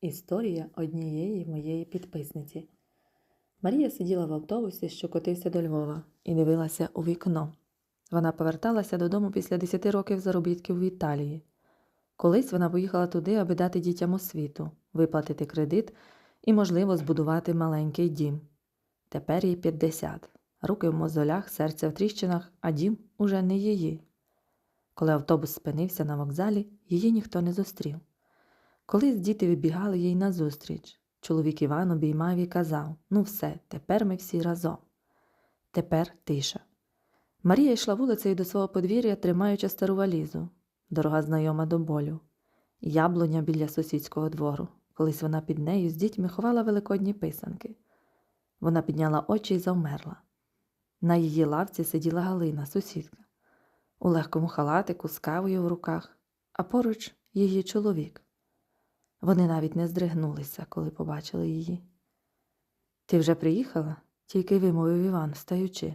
Історія однієї моєї підписниці. Марія сиділа в автобусі, що котився до Львова, і дивилася у вікно. Вона поверталася додому після 10 років заробітків в Італії. Колись вона поїхала туди, аби дати дітям освіту, виплатити кредит і, можливо, збудувати маленький дім. Тепер їй 50. Руки в мозолях, серце в тріщинах, а дім уже не її. Коли автобус спинився на вокзалі, її ніхто не зустрів. Колись діти вибігали їй назустріч. Чоловік Іван обіймав і казав: Ну, все, тепер ми всі разом. Тепер тиша. Марія йшла вулицею до свого подвір'я, тримаючи стару валізу, дорога знайома до болю, яблуня біля сусідського двору. Колись вона під нею з дітьми ховала великодні писанки. Вона підняла очі і завмерла. На її лавці сиділа Галина, сусідка, у легкому халатику з кавою в руках, а поруч її чоловік. Вони навіть не здригнулися, коли побачили її. Ти вже приїхала? тільки вимовив Іван, встаючи.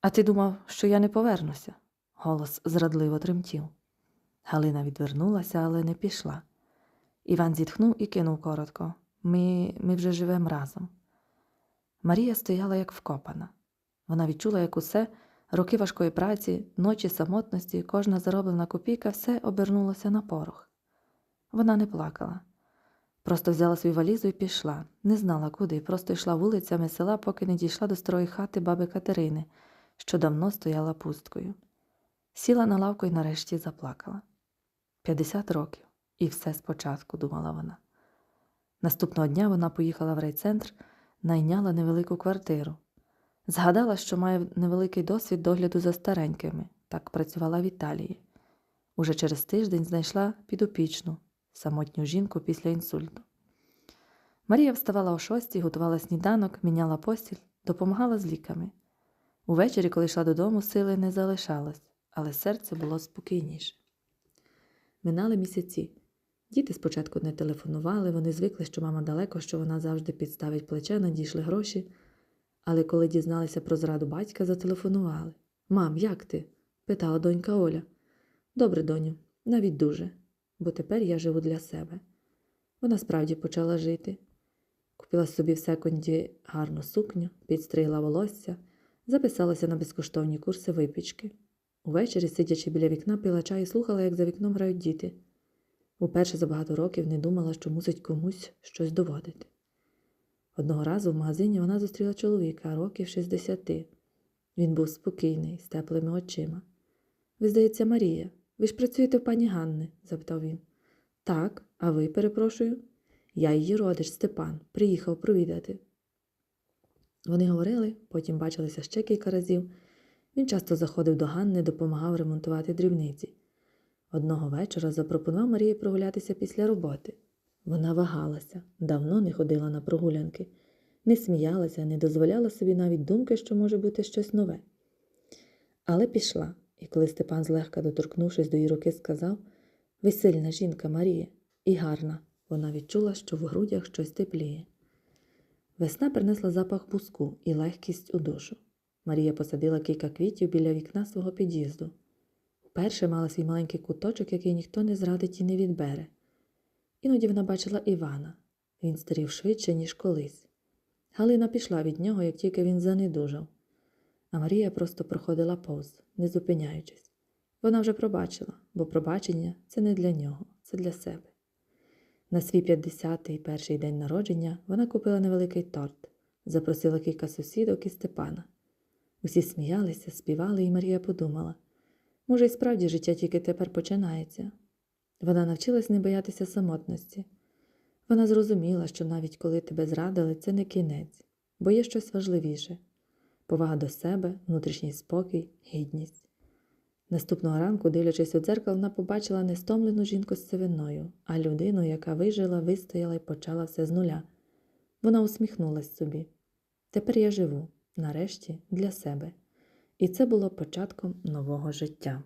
А ти думав, що я не повернуся? Голос зрадливо тремтів. Галина відвернулася, але не пішла. Іван зітхнув і кинув коротко. Ми, ми вже живемо разом. Марія стояла як вкопана. Вона відчула, як усе, роки важкої праці, ночі самотності, кожна зароблена копійка, все обернулося на порох. Вона не плакала. Просто взяла свою валізу і пішла. Не знала куди, просто йшла вулицями села, поки не дійшла до старої хати баби Катерини, що давно стояла пусткою. Сіла на лавку і нарешті заплакала. П'ятдесят років, і все спочатку, думала вона. Наступного дня вона поїхала в райцентр, найняла невелику квартиру. Згадала, що має невеликий досвід догляду за старенькими, так працювала в Італії. Уже через тиждень знайшла підопічну, самотню жінку після інсульту. Марія вставала о шостій, готувала сніданок, міняла постіль, допомагала з ліками. Увечері, коли йшла додому, сили не залишалось, але серце було спокійніше. Минали місяці. Діти спочатку не телефонували, вони звикли, що мама далеко, що вона завжди підставить плече, надійшли гроші. Але коли дізналися про зраду батька, зателефонували. Мам, як ти? питала донька Оля. Добре, доню, навіть дуже, бо тепер я живу для себе. Вона справді почала жити. Купила собі в секунді гарну сукню, підстригла волосся, записалася на безкоштовні курси випічки. Увечері, сидячи біля вікна, пила чай і слухала, як за вікном грають діти. Уперше за багато років не думала, що мусить комусь щось доводити. Одного разу в магазині вона зустріла чоловіка років 60. Він був спокійний, з теплими очима. Ви, здається, Марія, ви ж працюєте в пані Ганни? запитав він. Так, а ви, перепрошую? Я її родич Степан, приїхав провідати. Вони говорили, потім бачилися ще кілька разів. Він часто заходив до Ганни, допомагав ремонтувати дрібниці. Одного вечора запропонував Марії прогулятися після роботи. Вона вагалася, давно не ходила на прогулянки, не сміялася, не дозволяла собі навіть думки, що може бути щось нове. Але пішла, і коли Степан, злегка доторкнувшись до її руки, сказав Ви сильна жінка, Марія, і гарна, вона відчула, що в грудях щось тепліє. Весна принесла запах буску і легкість у душу. Марія посадила кілька квітів біля вікна свого під'їзду. Вперше мала свій маленький куточок, який ніхто не зрадить і не відбере. Іноді вона бачила Івана. Він старів швидше, ніж колись. Галина пішла від нього, як тільки він занедужав. А Марія просто проходила повз, не зупиняючись. Вона вже пробачила, бо пробачення це не для нього, це для себе. На свій 50-й перший день народження вона купила невеликий торт, запросила кілька сусідок і Степана. Усі сміялися, співали, і Марія подумала може, і справді життя тільки тепер починається. Вона навчилась не боятися самотності. Вона зрозуміла, що навіть коли тебе зрадили, це не кінець, бо є щось важливіше повага до себе, внутрішній спокій, гідність. Наступного ранку, дивлячись у дзеркало, вона побачила не стомлену жінку з сивиною, а людину, яка вижила, вистояла і почала все з нуля. Вона усміхнулась собі. Тепер я живу, нарешті, для себе. І це було початком нового життя.